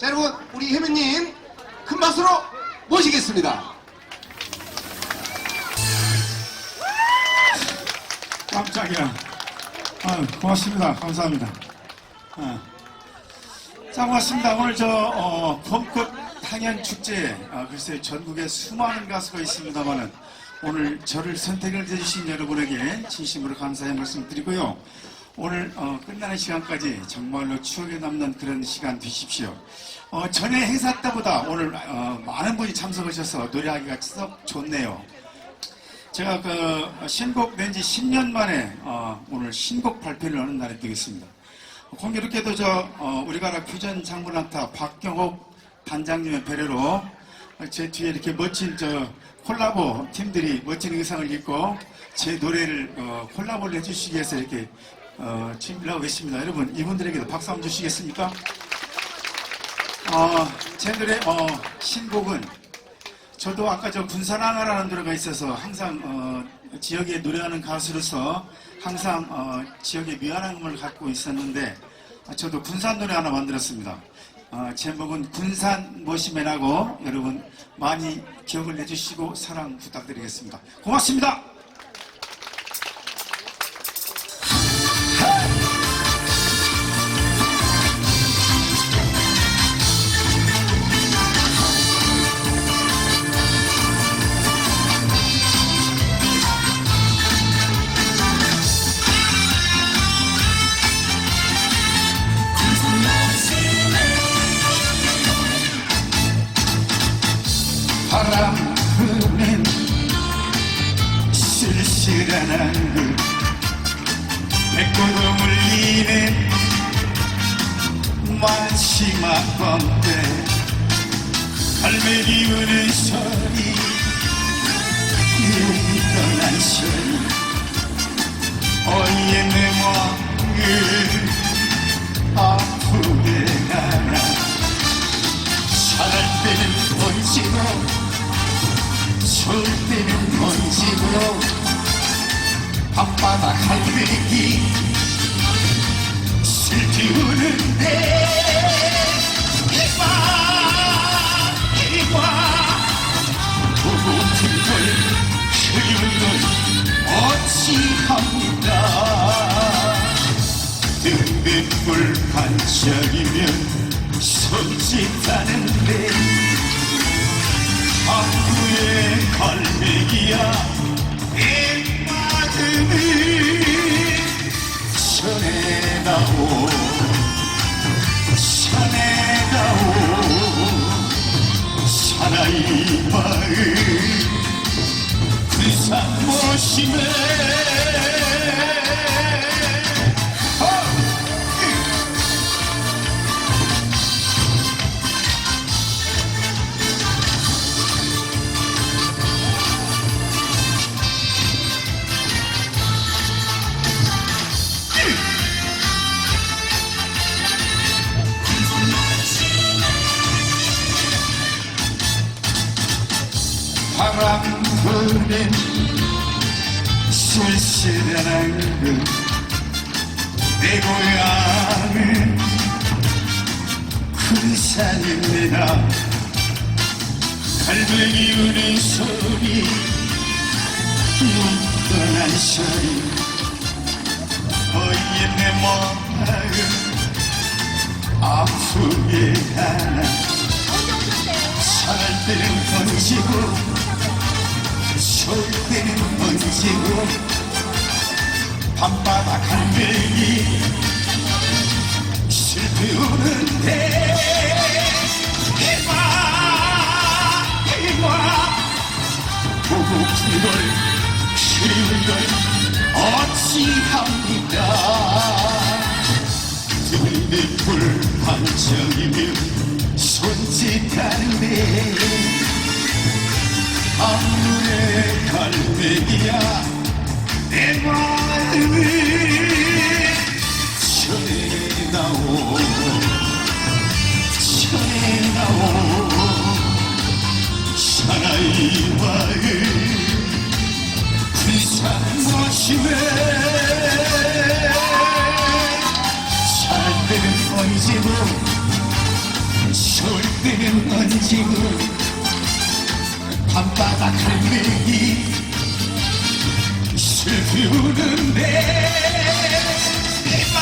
자, 여러분, 우리 혜민님 큰 박수로 모시겠습니다. 깜짝이야. 아, 고맙습니다. 감사합니다. 아. 자, 고맙습니다. 오늘 저, 어, 봄꽃 향연 축제, 아, 글쎄 전국에 수많은 가수가 있습니다만은 오늘 저를 선택을 해주신 여러분에게 진심으로 감사의 말씀 드리고요. 오늘 어, 끝나는 시간까지 정말로 추억에 남는 그런 시간 되십시오. 어, 전에 행사 때보다 오늘 어, 많은 분이 참석하셔서 노래하기가 썩 좋네요. 제가 그 신곡 낸 지 10년 만에 어, 오늘 신곡 발표를 하는 날이 되겠습니다. 공교롭게도 저 어, 우리나라 퓨전 장문한타 박경옥 단장님의 배려로 제 뒤에 이렇게 멋진 저 콜라보 팀들이 멋진 의상을 입고 제 노래를 어, 콜라보를 해주시기 위해서 이렇게 어, 준비를 하고 계십니다. 여러분 이분들에게도 박수 한번 주시겠습니까? 어, 제 노래 어, 신곡은 저도 아까 저 군산항아라는 노래가 있어서 항상 어, 지역에 노래하는 가수로서 항상 어, 지역에 미안함을 갖고 있었는데 아, 저도 군산 노래 하나 만들었습니다. 어, 제목은 군산 모시맨하고 여러분 많이 기억을 해주시고 사랑 부탁드리겠습니다. 고맙습니다. 갈매기 우는 소리. 여기 떠난 소리 어이의 내 마음을 아프게 하나 사갈 때는 번지고 좋을 때는 번지고 밤바다 갈매기. 슬피 우는데 이봐 등빛불 반짝이면 손짓하는데 항구의 갈매기야 내 마음을 전해다오 전해다오. 사나이 마을 군산 모심에 바람 부는 쓸쓸한 한글 내 고향은 군산입니다. 갈매기 우는 소리 눈떠난 소리. 어이의 내 마음 아프게 하나. 살 때는 던지고 때는 던지고 밤바다 갈매기 슬피 우는데 이봐 이봐 보고 픈걸 그리운 걸 어찌합니까 등빛불 반짝이며 손짓하는데 아무의 갈매기야. 내 마음을 전해다오 전해다오 사나이 마을. 군산 모심에 살 때는 언제고 지금 밤 슬프는데 이마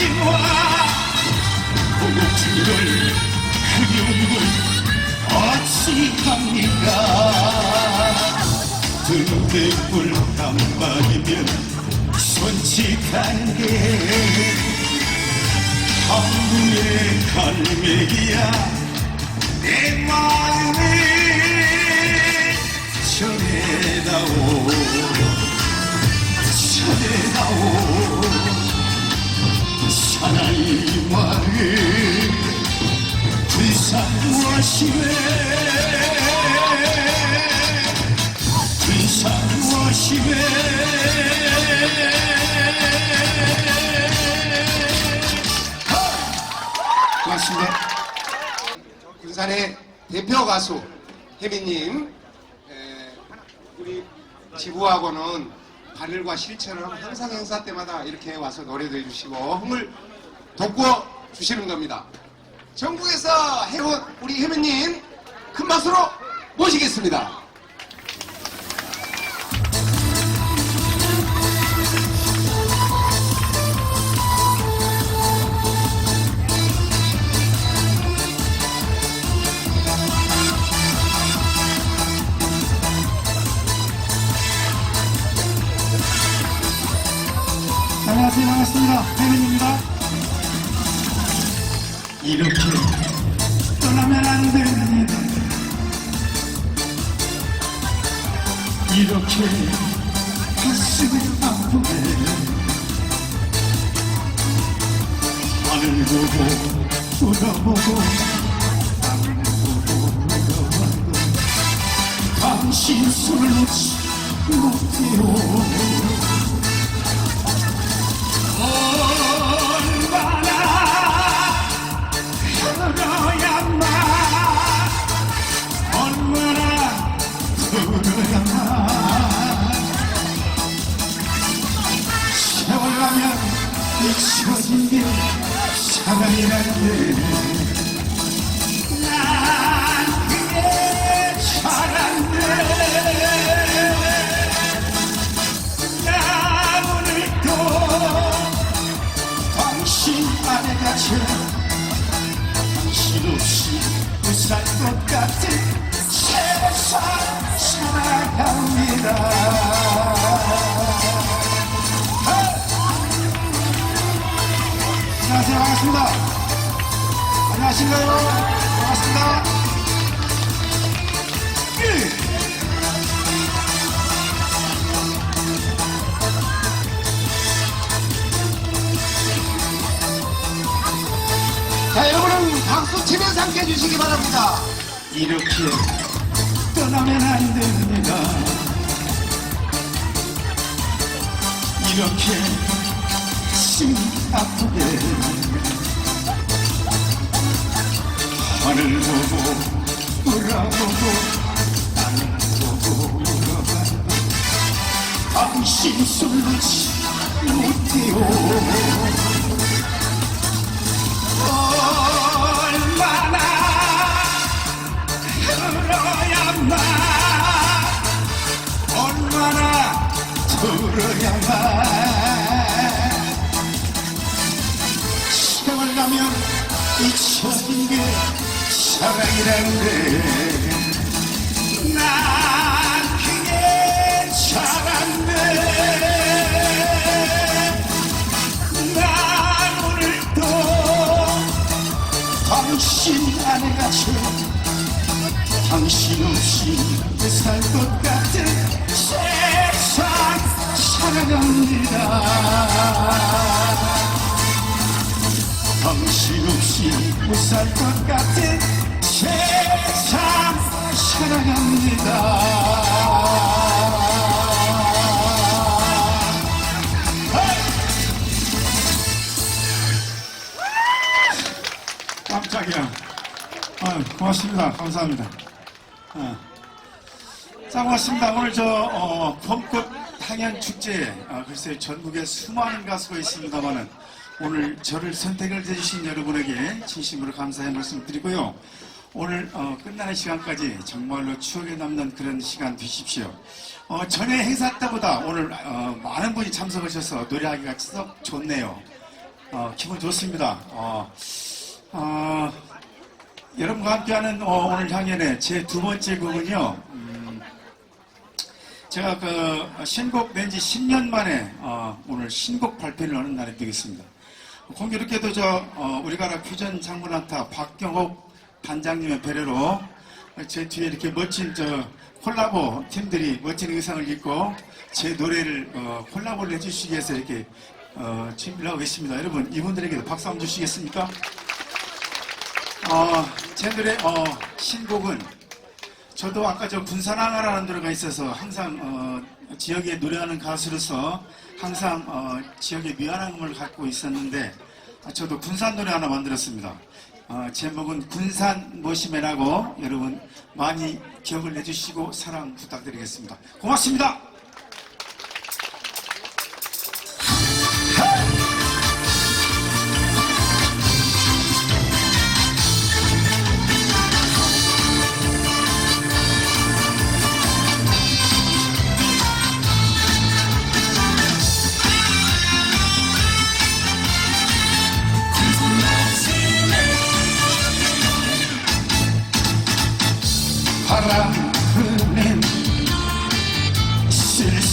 이마 고급지를 그리움을 어찌합니까 등대불 깜빡이면 손짓한 게 한국의 갈매기야. 내마 고맙습니다. 군산의 대표 가수 혜빈님 에, 우리 지부하고는 바늘과 실처럼 항상 행사 때마다 이렇게 와서 노래도 해주시고 흥을 돋구어 주시는 겁니다. 전국에서 해온 우리 혜빈님 큰 박수로 모시겠습니다. 안녕하세요. 반갑습니다. 이렇게 떠나면 안 됩니다. 이렇게 가슴이 아프게 하늘 보고 울어보고 땅을 보고 울어보고 당신 손을 놓지 못해요 살 것 같은 세상 살아갑니다 안녕하세요 반갑습니다. 안녕하신가요 함께 해주시기 바랍니다. 이렇게 떠나면 안 됩니다. 이렇게 가슴 아프게 하늘 보고 울어보고 땅을 보고 울어봐도 당신 손 놓지 못해요 사랑이란데 난 그게 잘안돼 난 오늘도 당신 갇혀 당신 없이 살것 같은 세상 살아갑니다 당신 없이 못 살 것 같은 세상 살아갑니다 깜짝이야. 아, 고맙습니다. 감사합니다. 아. 자, 고맙습니다. 오늘 저, 어, 봄꽃 향연 축제, 아, 글쎄 전국에 수많은 가수가 있습니다만은, 오늘 저를 선택을 해주신 여러분에게 진심으로 감사의 말씀 드리고요. 오늘 어, 끝나는 시간까지 정말로 추억에 남는 그런 시간 되십시오. 어, 전에 행사 때보다 오늘 어, 많은 분이 참석하셔서 노래하기가 썩 좋네요. 어, 기분 좋습니다. 어, 어, 여러분과 함께하는 어, 오늘 향연의 제 두 번째 곡은요. 음, 제가 그 신곡 낸 지 10년 만에 어, 오늘 신곡 발표를 하는 날이 되겠습니다. 공교롭게도 저 어, 우리나라 퓨전 장문한타 박경옥 단장님의 배려로 제 뒤에 이렇게 멋진 저 콜라보 팀들이 멋진 의상을 입고 제 노래를 어, 콜라보를 해주시기 위해서 이렇게 어, 준비를 하고 계십니다. 여러분 이분들에게도 박수 한번 주시겠습니까? 어, 제 노래 어, 신곡은 저도 아까 저 군산항아라는 노래가 있어서 항상 어, 지역에 노래하는 가수로서 항상 어, 지역에 미안함을 갖고 있었는데 아, 저도 군산 노래 하나 만들었습니다. 어, 제목은 군산 모시매라고 여러분 많이 기억을 해주시고 사랑 부탁드리겠습니다. 고맙습니다.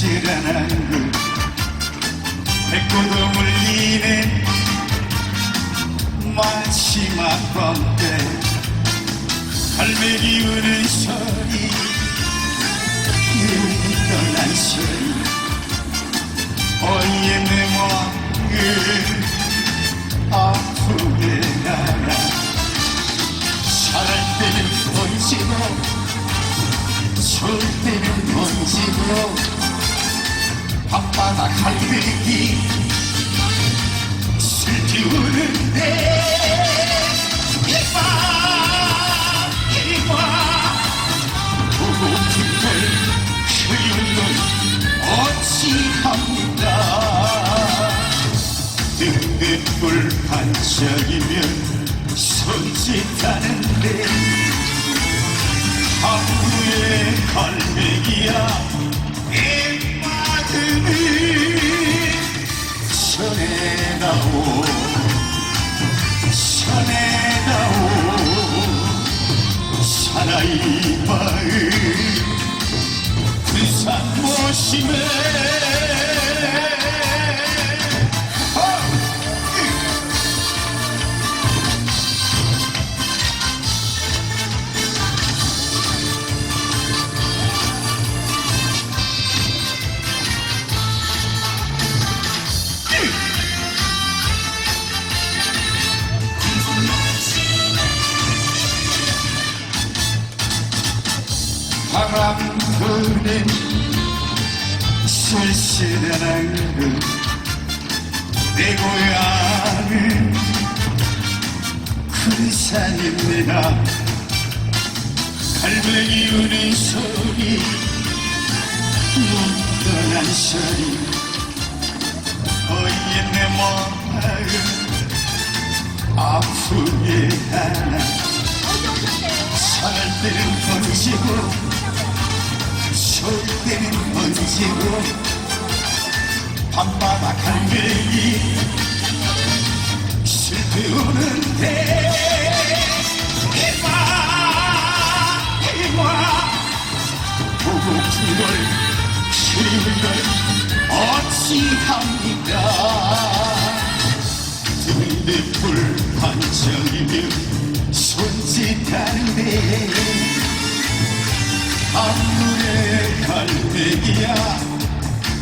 쓸쓸한 한글 백고도 울리는 마지막 밤때 갈매기 우는 소리 눈이 떠난 소리 어이의 내 마음을 아프게 하나 살할 때는 번지고 좋을 때는 번지고 밤바다 갈매기 슬피 우는데 이봐 이봐. 보고픈 걸 그리운 걸 어찌합니까 등빛불 반짝이면 손짓하는데 하루의 갈매기야 내 고향은 군산입니다. 갈매기 우는 소리 못 떠난 소리. 어이의 내 마음 아프게 하나 살할 때는 번지고 좋을 때는 번지고 밤마다 갈매기. 슬피 우는데 이봐 이봐 보고픈 걸 그리운 걸 어찌합니까? 등대 불 반짝이며 손짓하는데 아무의 갈매기야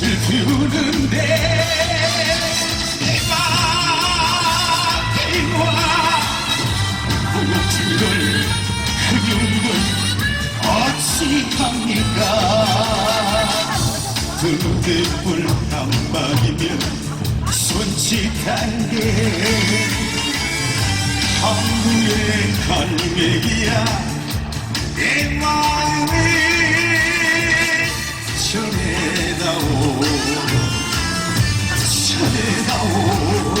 꽃을 피우는데 내가 대와 꽃을 흐름을 어찌 합니까? 두개불 한 방이면 솔직한 게 한국의 갈매기야. 내 마음을 전해다오 전해다오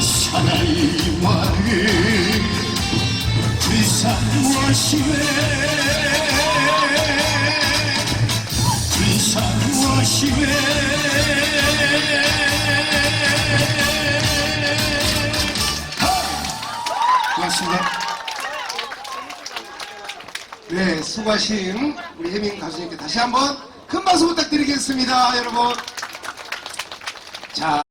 사나이 왕을 불쌍하시네. 불쌍하시네 수고하신 우리 혜민 가수님께 다시 한번 큰 박수 부탁드리겠습니다, 여러분. 자.